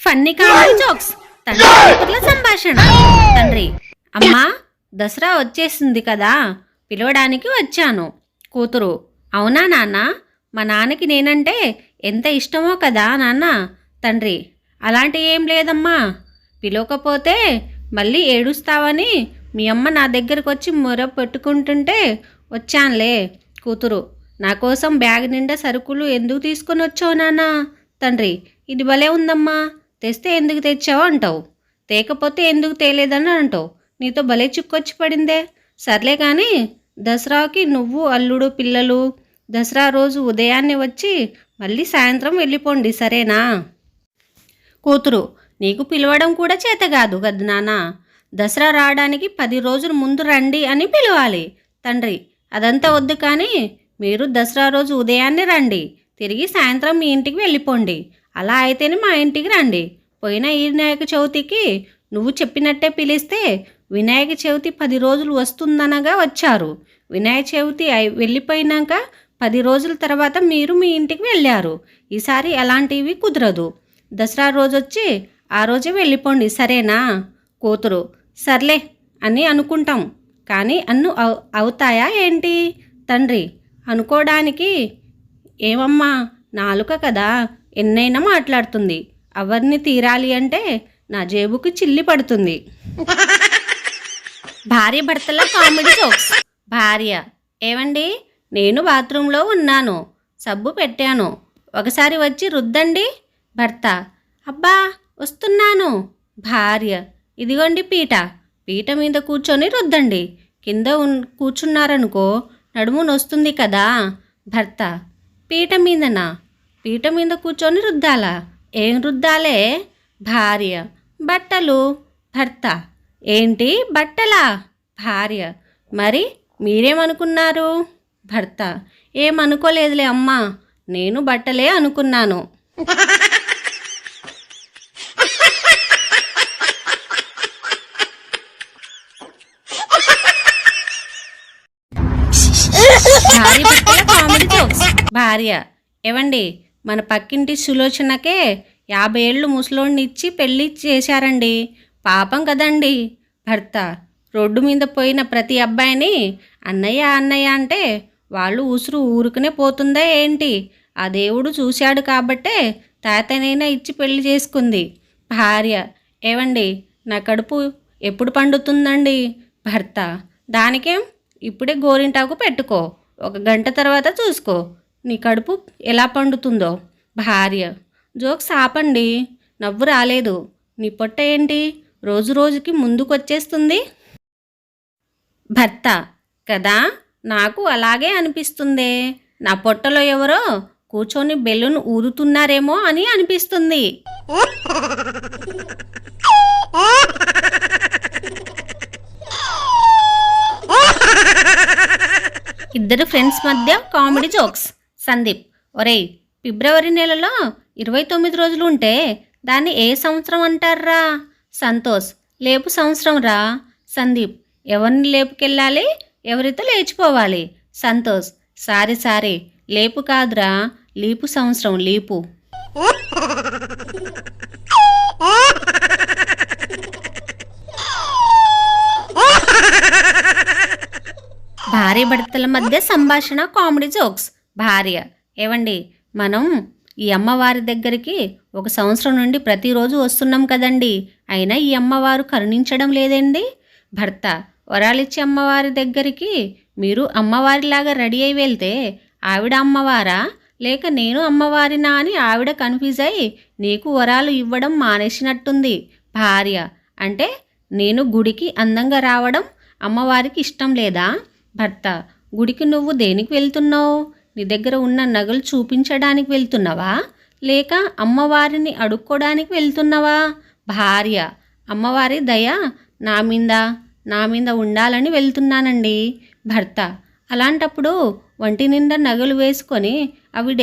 Funny comedy jokes. తండ్రి సంభాషణ. తండ్రి అమ్మా దసరా వచ్చేసింది కదా. పిలవడానికి వచ్చాను. కూతురు అవునా నాన్న? మా నాన్నకి నేనంటే ఎంత ఇష్టమో కదా నాన్న. తండ్రి అలాంటి ఏం లేదమ్మా. పిలవకపోతే మళ్ళీ ఏడుస్తావని మీ అమ్మ నా దగ్గరకు వచ్చి మొర పెట్టుకుంటుంటే వచ్చానులే. కూతురు నా కోసం బ్యాగ్ నిండా సరుకులు ఎందుకు తీసుకొని వచ్చావు నాన్న? తండ్రి ఇది భలే ఉందమ్మా. తెస్తే ఎందుకు తెచ్చావు అంటావు? తేకపోతే ఎందుకు తేలేదని అంటావు? నీతో భలే చిక్కొచ్చి పడిందే. సర్లే కానీ దసరాకి నువ్వు అల్లుడు పిల్లలు దసరా రోజు ఉదయాన్నే వచ్చి మళ్ళీ సాయంత్రం వెళ్ళిపోండి సరేనా? కూతురు నీకు పిలవడం కూడా చేత కాదు కదా నాన్న. దసరా రావడానికి పది రోజుల ముందు రండి అని పిలవాలి. తండ్రి అదంతా వద్దు కానీ మీరు దసరా రోజు ఉదయాన్నే రండి. తిరిగి సాయంత్రం మీ ఇంటికి వెళ్ళిపోండి. అలా అయితేనే మా ఇంటికి రండి. పోయిన ఈ వినాయక చవితికి నువ్వు చెప్పినట్టే పిలిస్తే వినాయక చవితి పది రోజులు వస్తుందనగా వచ్చారు. వినాయక చవితి అయి వెళ్ళిపోయినాక పది రోజుల తర్వాత మీరు మీ ఇంటికి వెళ్ళారు. ఈసారి అలాంటివి కుదరదు. దసరా రోజు వచ్చి ఆ రోజే వెళ్ళిపోండి సరేనా? కూతురు సర్లే అని అనుకుంటాం. కానీ అన్ను అవు అవుతాయా ఏంటి? తండ్రి అనుకోవడానికి ఏమమ్మా నాలుక కదా. ఎన్నైనా మాట్లాడుతుంది. అవన్నీ తీరాలి అంటే నా జేబుకి చిల్లి పడుతుంది. భార్య భర్తల కామెడీ జోక్స్. భార్య ఏవండి? నేను బాత్రూంలో ఉన్నాను. సబ్బు పెట్టాను. ఒకసారి వచ్చి రుద్దండి. భర్త అబ్బా వస్తున్నాను. భార్య ఇదిగోండి పీట. పీట మీద కూర్చొని రుద్దండి. కింద ఉన్ కూర్చున్నారనుకో నడుము నొస్తుంది కదా. భర్త పీట మీదనా? పీట మీద కూర్చొని రుద్దాలా. ఏం రుద్దాలే? భార్య. బట్టలు. భర్త. ఏంటి బట్టలా? భార్య. మరి మీరేమనుకున్నారు? భర్త. ఏమనుకోలేదులే అమ్మా. నేను బట్టలే అనుకున్నాను. భార్య భార్య. ఏవండి? మన పక్కింటి సులోచనకే యాభై ఏళ్ళు ముసలోడిని ఇచ్చి పెళ్ళి చేశారండి. పాపం కదండి. భర్త రోడ్డు మీద పోయిన ప్రతి అబ్బాయిని అన్నయ్య అన్నయ్య అంటే వాళ్ళు ఉసురు ఊరుకునే పోతుందా ఏంటి? ఆ దేవుడు చూశాడు కాబట్టే తాతనైనా ఇచ్చి పెళ్ళి చేసుకుంది. భార్య ఏవండి? నా కడుపు ఎప్పుడు పండుతుందండి? భర్త దానికేం? ఇప్పుడే గోరింటాకు పెట్టుకో. ఒక గంట తర్వాత చూసుకో. నీ కడుపు ఎలా పండుతుందో? భార్య. జోక్స్ ఆపండి నవ్వు రాలేదు. నీ పొట్ట ఏంటి? రోజు రోజుకి ముందుకొచ్చేస్తుంది? భర్త. కదా? నాకు అలాగే అనిపిస్తుంది. నా పొట్టలో ఎవరో కూర్చొని బెల్లును ఊరుతున్నారేమో అని అనిపిస్తుంది. ఇద్దరు ఫ్రెండ్స్ మధ్య కామెడీ జోక్స్. సందీప్ ఒరేయ్ ఫిబ్రవరి నెలలో ఇరవై తొమ్మిది రోజులు ఉంటే దాన్ని ఏ సంవత్సరం అంటారా సంతోష్ లేపు సంవత్సరం రా. సందీప్ ఎవరిని లేపుకెళ్ళాలి? ఎవరితో లేచిపోవాలి? సంతోష్ సారీ సారీ లేపు కాదురా లీపు సంవత్సరం లీపు. భార్య భర్తల మధ్య సంభాషణ కామెడీ జోక్స్. భార్య. ఏవండి? మనం ఈ అమ్మవారి దగ్గరికి ఒక సంవత్సరం నుండి ప్రతిరోజు వస్తున్నాం కదండి. అయినా ఈ అమ్మవారు కరుణించడం లేదండి. భర్త వరాలిచ్చే అమ్మవారి దగ్గరికి మీరు అమ్మవారిలాగా రెడీ అయి వెళ్తే ఆవిడ అమ్మవారా? లేక నేను అమ్మవారినా అని ఆవిడ కన్ఫ్యూజ్ అయి నీకు వరాలు ఇవ్వడం మానేసినట్టుంది. భార్య అంటే నేను గుడికి అందంగా రావడం అమ్మవారికి ఇష్టం లేదా? భర్త గుడికి నువ్వు దేనికి వెళ్తున్నావు? నీ దగ్గర ఉన్న నగలు చూపించడానికి వెళ్తున్నావా? లేక అమ్మవారిని అడుక్కోడానికి వెళ్తున్నావా? భార్య అమ్మవారి దయ నా మీద నా మీద ఉండాలని వెళ్తున్నానండి. భర్త అలాంటప్పుడు వంటి నిండా నగలు వేసుకొని అవి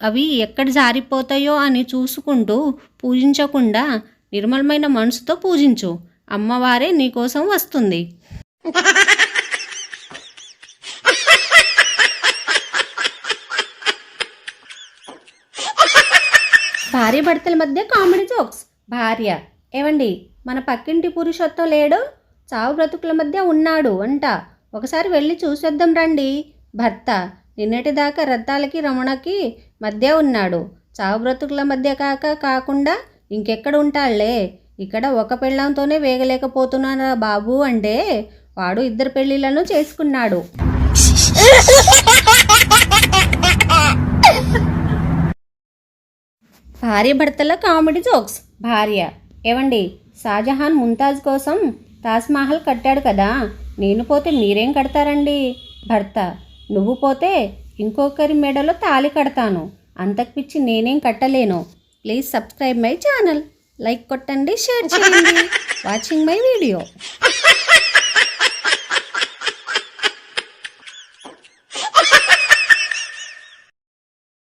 అవి ఎక్కడ జారిపోతాయో అని చూసుకుంటూ పూజించకుండా నిర్మలమైన మనసుతో పూజించు. అమ్మవారే నీకోసం వస్తుంది. భార్య భర్తల మధ్య కామెడీ జోక్స్. భార్య ఏవండి మన పక్కింటి పురుషత్వం లేడు చావు బ్రతుకుల మధ్య ఉన్నాడు అంట. ఒకసారి వెళ్ళి చూసేద్దాం రండి. భర్త నిన్నటిదాకా రత్తాలకి రమణకి మధ్య ఉన్నాడు. చావు బ్రతుకుల మధ్య కాక కాకుండా ఇంకెక్కడ ఉంటాళ్ళే? ఇక్కడ ఒక పెళ్ళంతోనే వేగలేకపోతున్నారా బాబు అంటే వాడు ఇద్దరు పెళ్ళిళ్ళను చేసుకున్నాడు. భార్య భర్తల కామెడీ జోక్స్. భార్య. ఏవండి? షాజహాన్ ముంతాజ్ కోసం తాజ్ మహల్ కట్టాడు కదా. నేను పోతే మీరేం కడతారండి? భర్త. నువ్వు పోతే ఇంకొకరి మెడలో తాళి కడతాను. అంతకు పిచ్చి నేనేం కట్టలేను. Please subscribe my channel. Like కొట్టండి షేర్ చేయండి. Watching my video.